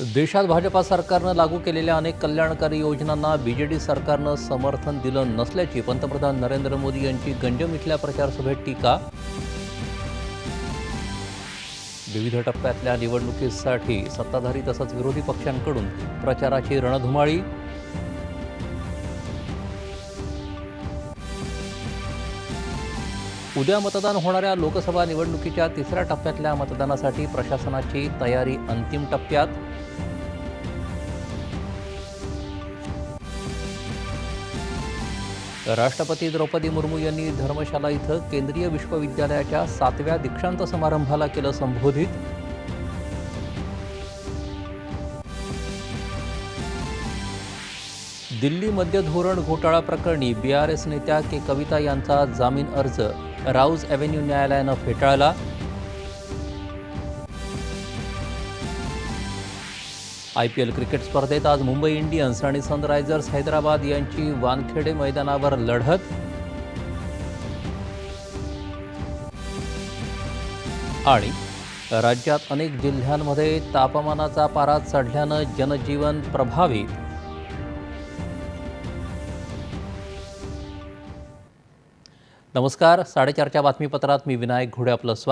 देशात भाजपा सरकारनं लागू केलेल्या अनेक कल्याणकारी योजनांना बी जे डी सरकारनं समर्थन दिलं नसल्याची पंतप्रधान नरेंद्र मोदी यांची गंजम इथल्या प्रचारसभेत टीका. विविध टप्प्यातल्या निवडणुकीसाठी सत्ताधारी तसंच विरोधी पक्षांकडून प्रचाराची रणधुमाळी. उद्या मतदान होणाऱ्या लोकसभा निवडणुकीच्या तिसऱ्या टप्प्यातल्या मतदानासाठी प्रशासनाची तयारी अंतिम टप्प्यात. राष्ट्रपती द्रौपदी मुर्मू यांनी धर्मशाला इथं केंद्रीय विश्वविद्यालयाच्या सातव्या दीक्षांत समारंभाला केलं संबोधित. दिल्ली मद्य धोरण घोटाळा प्रकरणी बी आर एस नेत्या के कविता यांचा जामीन अर्ज राऊज अव्हेन्यू न्यायालयानं फेटाळला. आय पी एल क्रिकेट स्पर्धेत आज मुंबई इंडियन्स आणि सनरायझर्स हैदराबाद यांची वानखेडे मैदानावर लढत. आणि राज्यात अनेक जिल्ह्यांमध्ये तापमानाचा पारा चढल्यानं जनजीवन प्रभावित नमस्कार साडेचारच्या बातमीपत्रात मी विनायक घोडे आपलं स्वागत.